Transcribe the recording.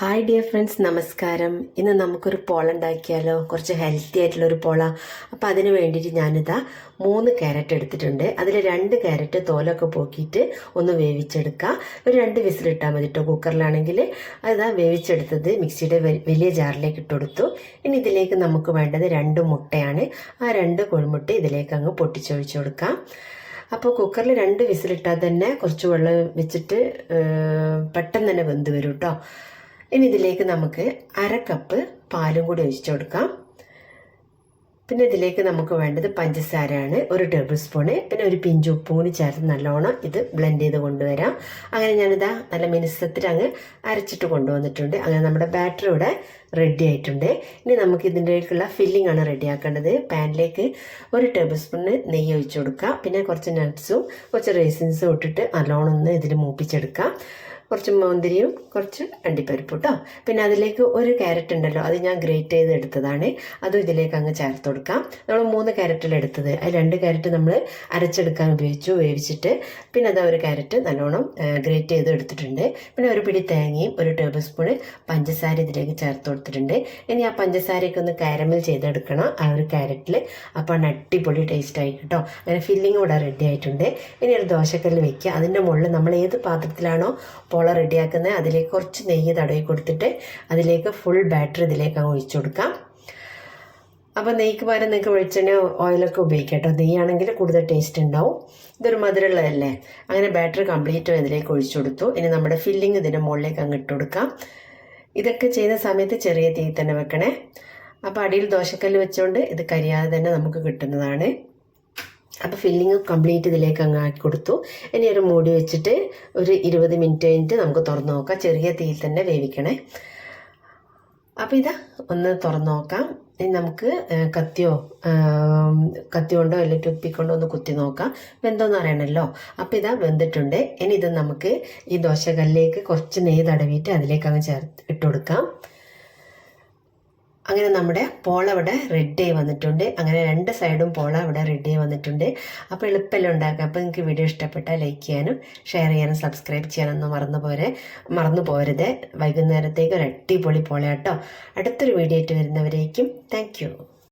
Hi dear friends നമസ്കാരം. ഇന്ന് നമുക്കൊരു പോള ഉണ്ടാക്കിയാലോ? കുറച്ച് ഹെൽത്തി ആയിട്ടുള്ള ഒരു പോള. അപ്പോൾ അതിന് വേണ്ടിയിട്ട് ഞാനിതാ മൂന്ന് ക്യാരറ്റ് എടുത്തിട്ടുണ്ട്. അതിൽ രണ്ട് ക്യാരറ്റ് തോലൊക്കെ പോക്കിയിട്ട് ഒന്ന് വേവിച്ചെടുക്കുക ഒരു രണ്ട് വിസിലിട്ടാൽ മതി കേട്ടോ കുക്കറിലാണെങ്കിൽ അതാ വേവിച്ചെടുത്തത് മിക്സിയുടെ വലിയ ജാറിലേക്ക് ഇട്ട് കൊടുത്തു. ഇനി ഇതിലേക്ക് നമുക്ക് വേണ്ടത് രണ്ട് മുട്ടയാണ്. ആ രണ്ട് കോഴിമുട്ട ഇതിലേക്ക് അങ്ങ് പൊട്ടിച്ചൊഴിച്ചു കൊടുക്കാം. അപ്പോൾ കുക്കറിൽ രണ്ട് വിസിലിട്ടാൽ തന്നെ കുറച്ച് വെള്ളം വെച്ചിട്ട് പെട്ടെന്ന് തന്നെ വെന്ത് വരും കേട്ടോ ഇനി ഇതിലേക്ക് നമുക്ക് അര കപ്പ് പാലും കൂടി ഒഴിച്ചു കൊടുക്കാം. പിന്നെ ഇതിലേക്ക് നമുക്ക് വേണ്ടത് പഞ്ചസാരയാണ് ഒരു ടേബിൾ സ്പൂണ് പിന്നെ ഒരു പിഞ്ച് ഉപ്പും കൂടി ചേർത്ത് നല്ലോണം ഇത് ബ്ലെൻഡ് ചെയ്ത് കൊണ്ടുവരാം. അങ്ങനെ ഞാനിതാ നല്ല മിനുസത്തിൽ അങ്ങ് അരച്ചിട്ട് കൊണ്ടുവന്നിട്ടുണ്ട്. അങ്ങനെ നമ്മുടെ ബാറ്ററി ഇവിടെ റെഡി ആയിട്ടുണ്ട്. ഇനി നമുക്ക് ഇതിന്റെക്കുള്ള ഫില്ലിംഗ് ആണ് റെഡിയാക്കേണ്ടത് പാനിലേക്ക് ഒരു ടേബിൾ സ്പൂണ് നെയ്യ് ഒഴിച്ചു കൊടുക്കാം. പിന്നെ കുറച്ച് നട്ട്സും കുറച്ച് റേസിൻസും ഇട്ടിട്ട് നല്ലോണം ഒന്ന് ഇതിൽ മൂപ്പിച്ചെടുക്കാം. കുറച്ച് മുന്തിരിയും കുറച്ച് അണ്ടിപ്പരിപ്പ് കേട്ടോ പിന്നെ അതിലേക്ക് ഒരു ക്യാരറ്റ് ഉണ്ടല്ലോ അത് ഞാൻ ഗ്രേറ്റ് ചെയ്ത് എടുത്തതാണ്. അതും ഇതിലേക്ക് അങ്ങ് ചേർത്ത് കൊടുക്കാം. നമ്മൾ മൂന്ന് ക്യാരറ്റിൽ എടുത്തത്. അത് രണ്ട് ക്യാരറ്റ് നമ്മൾ അരച്ചെടുക്കാൻ ഉപയോഗിച്ചു വേവിച്ചിട്ട്. പിന്നെ അതാ ഒരു ക്യാരറ്റ് നല്ലോണം ഗ്രേറ്റ് ചെയ്ത് എടുത്തിട്ടുണ്ട്. പിന്നെ ഒരു പിടി തേങ്ങയും ഒരു ടേബിൾ സ്പൂണ് പഞ്ചസാര ഇതിലേക്ക് ചേർത്ത് കൊടുത്തിട്ടുണ്ട്. ഇനി ആ പഞ്ചസാരയൊക്കെ ഒന്ന് കാരമൽ ചെയ്തെടുക്കണം ആ ഒരു ക്യാരറ്റിൽ. അപ്പോൾ അടിപൊളി ടേസ്റ്റ് ആയി കേട്ടോ അങ്ങനെ ഫില്ലിംഗ് ഇവിടെ റെഡി ആയിട്ടുണ്ട്. ഇനി ഒരു ദോശക്കല്ല് വെക്കുക. അതിന്റെ മുകളിൽ നമ്മൾ ഏത് പാത്രത്തിലാണോ പോള റെഡിയാക്കുന്നത്. അതിലേക്ക് കുറച്ച് നെയ്യ് തടവി കൊടുത്തിട്ട് അതിലേക്ക് ഫുൾ ബാറ്റർ ഇതിലേക്ക് അങ്ങ് ഒഴിച്ചു കൊടുക്കാം. അപ്പോൾ നെയ്ക്ക് പകരം നിങ്ങൾക്ക് വെളിച്ചെണ്ണ ഓയിലൊക്കെ ഉപയോഗിക്കാം കേട്ടോ നെയ്യാണെങ്കിൽ കൂടുതൽ ടേസ്റ്റ് ഉണ്ടാവും. ഇതൊരു മധുരമുള്ളതല്ലേ? അങ്ങനെ ബാറ്റർ കംപ്ലീറ്റ് ഇതിലേക്ക് ഒഴിച്ചു കൊടുത്തു. ഇനി നമ്മുടെ ഫില്ലിംഗ് ഇതിന്റെ മുകളിലേക്ക് അങ്ങ് ഇട്ട് കൊടുക്കാം. ഇതൊക്കെ ചെയ്യുന്ന സമയത്ത് ചെറിയ തീ തന്നെ വെക്കണേ. അപ്പോൾ അടിയിൽ ദോശക്കല്ല് വെച്ചുകൊണ്ട് ഇത് കരിയാതെ തന്നെ നമുക്ക് കിട്ടുന്നതാണ്. അപ്പോൾ ഫില്ലിങ് കംപ്ലീറ്റ് ഇതിലേക്ക് അങ്ങ് ആക്കി കൊടുത്തു. ഇനി ഒരു മൂടി വെച്ചിട്ട് ഒരു ഇരുപത് മിനിറ്റ് കഴിഞ്ഞിട്ട് നമുക്ക് തുറന്ന് നോക്കാം. ചെറിയ തീയിൽ തന്നെ വേവിക്കണേ. അപ്പോൾ ഇതാ ഒന്ന് തുറന്ന് നോക്കാം. ഇനി നമുക്ക് കത്തിയോ കത്തി കൊണ്ടോ അല്ലെങ്കിൽ ടുപ്പിക്കൊണ്ടോ ഒന്ന് കുത്തി നോക്കാം. വെന്തോന്ന് അറിയണമല്ലോ അപ്പോൾ ഇതാ വെന്തിട്ടുണ്ട്. ഇനി ഇത് നമുക്ക് ഈ ദോശകല്ലിലേക്ക് കുറച്ച് നെയ്യ് തടവിയിട്ട് അതിലേക്ക് അങ്ങ് ചേർത്ത് ഇട്ട് കൊടുക്കാം. അങ്ങനെ നമ്മുടെ പോള ഇവിടെ റെഡി ആയി വന്നിട്ടുണ്ട്. അങ്ങനെ രണ്ട് സൈഡും പോള ഇവിടെ റെഡി ആയി വന്നിട്ടുണ്ട്. അപ്പോൾ എളുപ്പമല്ല ഉണ്ടാക്കുക. അപ്പോൾ നിങ്ങൾക്ക് വീഡിയോ ഇഷ്ടപ്പെട്ടാൽ ലൈക്ക് ചെയ്യാനും ഷെയർ ചെയ്യാനും സബ്സ്ക്രൈബ് ചെയ്യാനൊന്നും മറന്നു പോരെ മറന്നു പോരുത്. വൈകുന്നേരത്തേക്ക് ഒരു അടിപൊളി പോള കേട്ടോ അടുത്തൊരു വീഡിയോ ആയിട്ട് വരുന്നവരേക്കും താങ്ക്